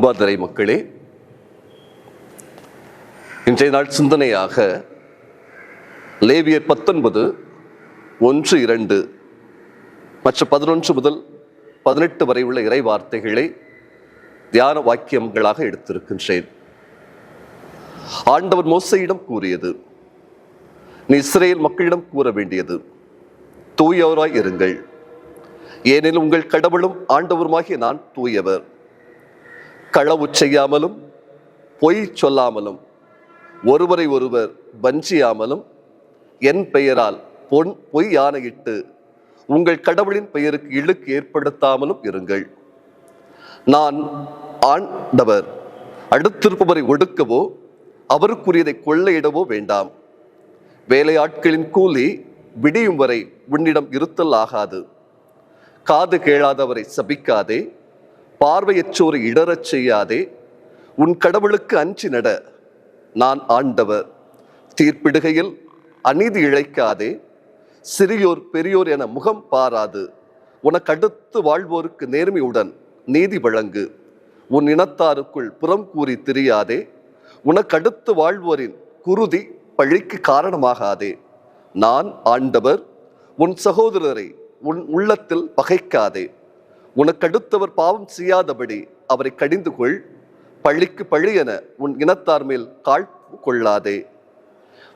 அன்பார்ந்தரை மக்களே இன்றைய நாள் சிந்தனையாக லேவியர் பத்தொன்பது ஒன்று இரண்டு மற்ற பதினொன்று முதல் பதினெட்டு வரை உள்ள இறை வார்த்தைகளை தியான வாக்கியங்களாக எடுத்திருக்கின்றேன். ஆண்டவர் மோசையிடம் கூறியது நீ இஸ்ரேல் மக்களிடம் கூற வேண்டியது தூயவராய் இருங்கள். ஏனெனில் உங்கள் கடவுளும் ஆண்டவருமாகிய நான் தூயவர். களவு செய்யாமலும் பொய் சொல்லாமலும் ஒருவரை ஒருவர் வஞ்சியாமலும் என் பெயரால் பொன் பொய் ஆணையிட்டு உங்கள் கடவுளின் பெயருக்கு இழுக்கு ஏற்படுத்தாமலும் இருங்கள். நான் ஆண்டவர். அடுத்திருப்பவரை ஒடுக்கவோ அவருக்குரியதை கொள்ளையிடவோ வேண்டாம். வேலையாட்களின் கூலி விடியும் வரை உன்னிடம் இருத்தல் ஆகாது. காது கேளாதவரை சபிக்காதே. பார்வையற்றோரை இடறச் செய்யாதே. உன் கடவுளுக்கு அஞ்சி நட. நான் ஆண்டவர். தீர்ப்பிடுகையில் அநீதி இழைக்காதே. சிறியோர் பெரியோர் என முகம் பாராது. உனக்கு அடுத்து வாழ்வோருக்கு நேர்மையுடன் நீதி வழங்கு. உன் இனத்தாருக்குள் புறம் கூறி திரியாதே. உனக்கு அடுத்து வாழ்வோரின் குருதி பழிக்கு காரணமாகாதே. நான் ஆண்டவர். உன் சகோதரரை உன் உள்ளத்தில் பகைக்காதே. உனக்கடுத்தவர் பாவம் செய்யாதபடி அவரை கடிந்து கொள். பழிக்கு பழி என உன் இனத்தார் மேல் கால் கொள்ளாதே.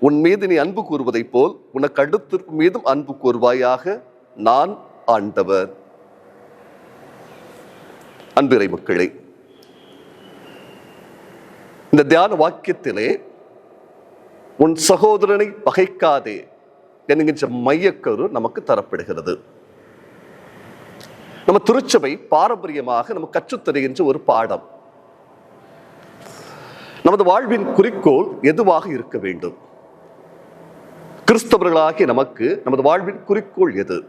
உன் மீது நீ அன்பு கூறுவதைப் போல் உனக்கு அடுத்திற்கு மீதும் அன்பு கூறுவாயாக நான் ஆண்டவர். அன்பிறை மக்களே இந்த தியான வாக்கியத்திலே உன் சகோதரனை பகைக்காதே என்கின்ற மையக்கரு நமக்கு தரப்படுகிறது. நம்ம திருச்சபை பாரம்பரியமாக நம்ம கற்றுத்தருகின்ற ஒரு பாடம். நமது வாழ்வின் குறிக்கோள் எதுவாக இருக்க வேண்டும்? கிறிஸ்தவர்களாகிய நமக்கு நமது வாழ்வின் குறிக்கோள் எது?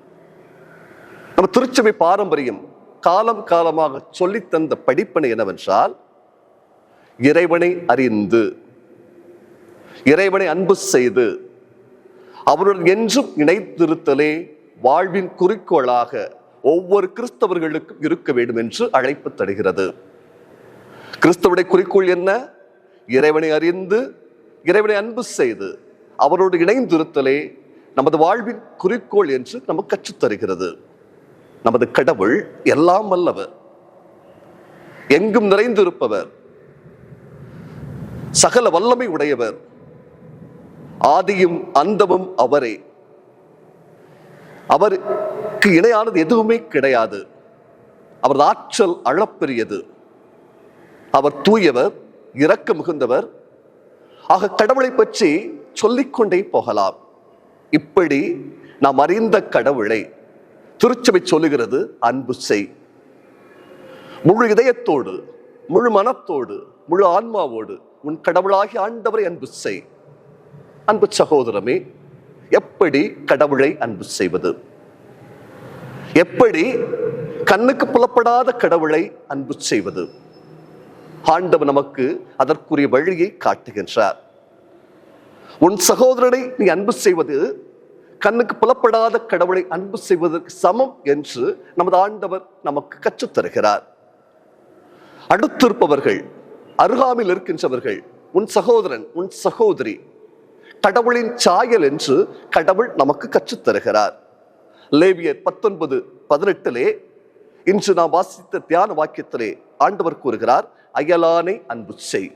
நம்ம திருச்சபை பாரம்பரியம் காலம் காலமாக சொல்லித் தந்த படிப்பனை என்னவென்றால் இறைவனை அறிந்து இறைவனை அன்பு செய்து அவருடன் என்றும் இணைத்திருத்தலே வாழ்வின் குறிக்கோளாக ஒவ்வொரு கிறிஸ்தவர்களுக்கும் இருக்க வேண்டும் என்று அழைப்பு தருகிறது. கிறிஸ்தவருடைய குறிக்கோள் என்ன? இறைவனை அறிந்து இறைவனை அன்பு செய்து அவரோடு இணைந்திருத்தலே நமது வாழ்வின் குறிக்கோள் என்று நமக்கு கற்றுத்தருகிறது நமது கடவுள் எல்லாம் வல்லவர். எங்கும் நிறைந்திருப்பவர். சகல வல்லமை உடையவர். ஆதியும் அந்தமும் அவரே. அவருக்கு இணையானது எதுவுமே கிடையாது. அவரது ஆற்றல் அளப்பெரியது. அவர் தூயவர் இரக்க மிகுந்தவர். ஆக கடவுளை பற்றி சொல்லிக்கொண்டே போகலாம். இப்படி நாம் அறிந்த கடவுளை திருச்சபை சொல்லுகிறது அன்பு செய். முழு இதயத்தோடு முழு மனத்தோடு முழு ஆன்மாவோடு உன் கடவுளாகி ஆண்டவரை அன்பு செய். அன்பு சகோதரமே எப்படி கடவுளை அன்பு செய்வது? எப்படி கண்ணுக்கு புலப்படாத கடவுளை அன்பு செய்வது? ஆண்டவர் நமக்கு அதற்குரிய வழியை காட்டுகின்றார். உன் சகோதரனை நீ அன்பு செய்வது கண்ணுக்கு புலப்படாத கடவுளை அன்பு செய்வதற்கு சமம் என்று நமது ஆண்டவர் நமக்கு கற்றுத் தருகிறார் அடுத்திருப்பவர்கள் அருகாமில் இருக்கின்றவர்கள் உன் சகோதரன் உன் சகோதரி கடவுளின் சாயல் என்று கடவுள் நமக்கு கற்றுத் தருகிறார் லேவியர் பத்தொன்பது பதினெட்டிலே இன்று நாம் வாசித்த தியான வாக்கியத்திலே ஆண்டவர் கூறுகிறார் அயலானை அன்பு செய்.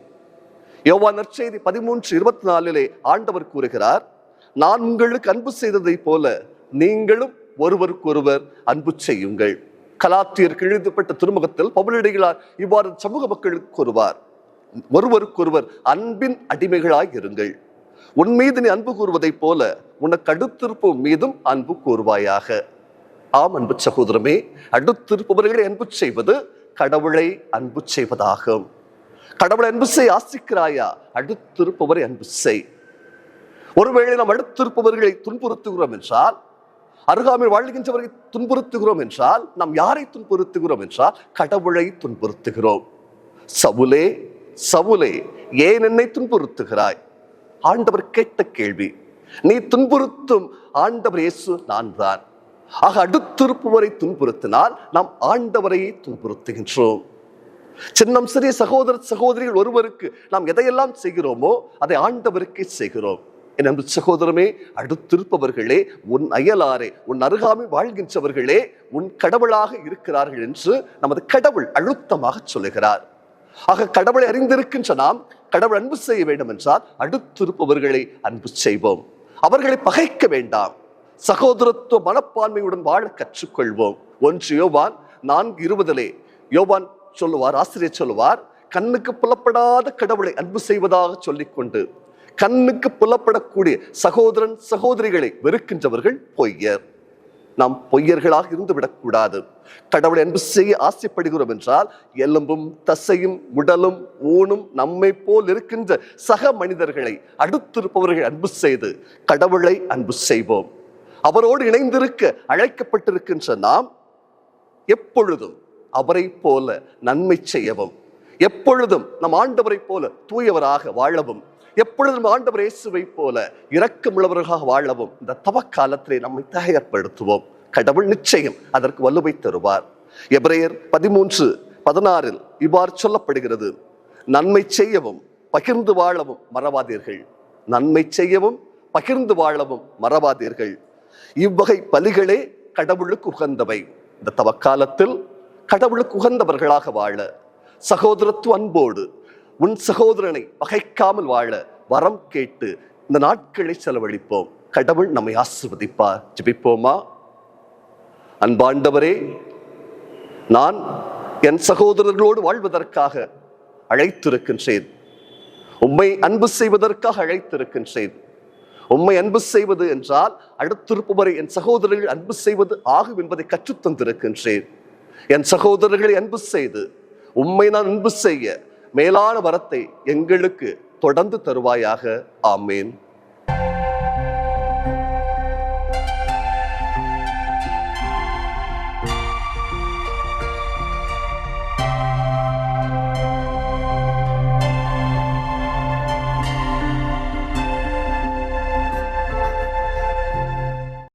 யோவா நற்செய்தி பதிமூன்று இருபத்தி நாலிலே ஆண்டவர் கூறுகிறார் நான் உங்களுக்கு அன்பு செய்ததைப் போல நீங்களும் ஒருவருக்கொருவர் அன்பு செய்யுங்கள். கலாத்தியருக்கு எழுதப்பட்ட திருமுகத்தில் பவுலடிகளார் இவ்வாறு சமூக மக்களுக்கு கூறுவார் ஒருவருக்கொருவர் அன்பின் அடிமைகளாய் இருங்கள். உன் மீது நீ அன்பு கூறுவதைப் போல உனக்கு அடுத்திருப்போம் மீதும் அன்பு கூறுவாயாக. ஆம் அன்பு சகோதரமே அடுத்திருப்பவர்களை அன்பு செய்வது கடவுளை அன்பு செய்வதாகும். கடவுளை அன்பு செய் ஆசிக்கிறாயா? அடுத்திருப்பவரை அன்பு செய். ஒருவேளை நாம் அடுத்திருப்பவர்களை துன்புறுத்துகிறோம் என்றால் அருகாமையில் வாழ்கின்றவர்களை துன்புறுத்துகிறோம் என்றால் நாம் யாரை துன்புறுத்துகிறோம் என்றால் கடவுளை துன்புறுத்துகிறோம். சவுலே சவுலே ஏன் என்னை துன்புறுத்துகிறாய்? ஆண்டவர் கேட்ட கேள்வி நீ துன்புறுத்தும் ஆண்டவர் இயேசு நான் தான். ஆக அடுத்திருப்பவரை துன்புறுத்தினால் நாம் ஆண்டவரையே துன்புறுத்துகின்றோம். சின்னம் சிறிய சகோதர சகோதரிகள் ஒருவருக்கு நாம் எதையெல்லாம் செய்கிறோமோ அதை ஆண்டவருக்கே செய்கிறோம். என் அன்பு சகோதரமே அடுத்திருப்பவர்களே உன் அயலாரே உன் அருகாமை வாழ்கின்றவர்களே உன் கடவுளாக இருக்கிறார்கள் என்று நமது கடவுள் அழுத்தமாக சொல்லுகிறார். ஆக கடவுளை அறிந்திருக்கின்ற நாம் கடவுள் அன்பு செய்ய வேண்டும் என்றால் அடுத்திருப்பவர்களை அன்பு செய்வோம். அவர்களை பகைக்க வேண்டாம். சகோதரத்துவ மனப்பான்மையுடன் வாழ கற்றுக்கொள்வோம். ஒன்று யோவான் நான்கு இருபதிலே யோவான் சொல்லுவார் ஆசிரியர் சொல்லுவார் கண்ணுக்கு புலப்படாத கடவுளை அன்பு செய்வதாக சொல்லிக்கொண்டு கண்ணுக்கு புலப்படக்கூடிய சகோதரன் சகோதரிகளை வெறுக்கின்றவர்கள் பொய்யர். நாம் பொய்யர்களாக இருந்து விடக்கூடாது கடவுளை அன்பு செய்ய ஆசைப்படுகிறோம் என்றால் எலும்பும் தசையும் உடலும் ஊனும் நம்மை போல் இருக்கின்ற சக மனிதர்களை அடுத்திருப்பவர்கள் அன்பு செய்து கடவுளை அன்பு செய்வோம். அவரோடு இணைந்திருக்க அழைக்கப்பட்டிருக்கின்ற நாம் எப்பொழுதும் அவரை போல நன்மை செய்யவும் எப்பொழுதும் நம் ஆண்டவரை போல தூயவராக வாழவும் எப்பொழுதும் ஆண்டவர் இயேசுவை போல இரக்கமுள்ளவர்களாக வாழவும் இந்த தவக்காலத்திலே நம்மை தயார்படுத்துவோம். கடவுள் நிச்சயம் அதற்கு வலுவை தருவார். எபிரேயர் பதிமூன்று பதினாறில் இவ்வாறு சொல்லப்படுகிறது. நன்மை செய்யவும் பகிர்ந்து வாழவும் மறவாதீர்கள். நன்மை செய்யவும் பகிர்ந்து வாழவும் மறவாதீர்கள். இவ்வகை பலிகளே கடவுளுக்கு உகந்தவை. இந்த தவக்காலத்தில் கடவுளுக்கு உகந்தவர்களாக வாழ சகோதரத்துவ அன்போடு உன் சகோதரனை பகைக்காமல் வாழ வரம் கேட்டு இந்த நாட்களை செலவழிப்போம். கடவுள் நம்மை ஆசிர்வதிப்பார். ஜபிப்போமா? அன்பாண்டவரே நான் என் சகோதரர்களோடு வாழ்வதற்காக அழைத்திருக்கின்றேன். உம்மை அன்பு செய்வதற்காக அழைத்திருக்கின்றேன். உம்மை அன்பு செய்வது என்றால் அடுத்திருப்பவரை என் சகோதரர்கள் அன்பு செய்வது ஆகும் என்பதை கற்றுத்தந்திருக்கின்றேன். என் சகோதரர்களை அன்பு செய்து உம்மை நான் அன்பு செய்ய மேலான வரத்தை எங்களுக்கு தொடர்ந்து தருவாயாக. ஆமேன்.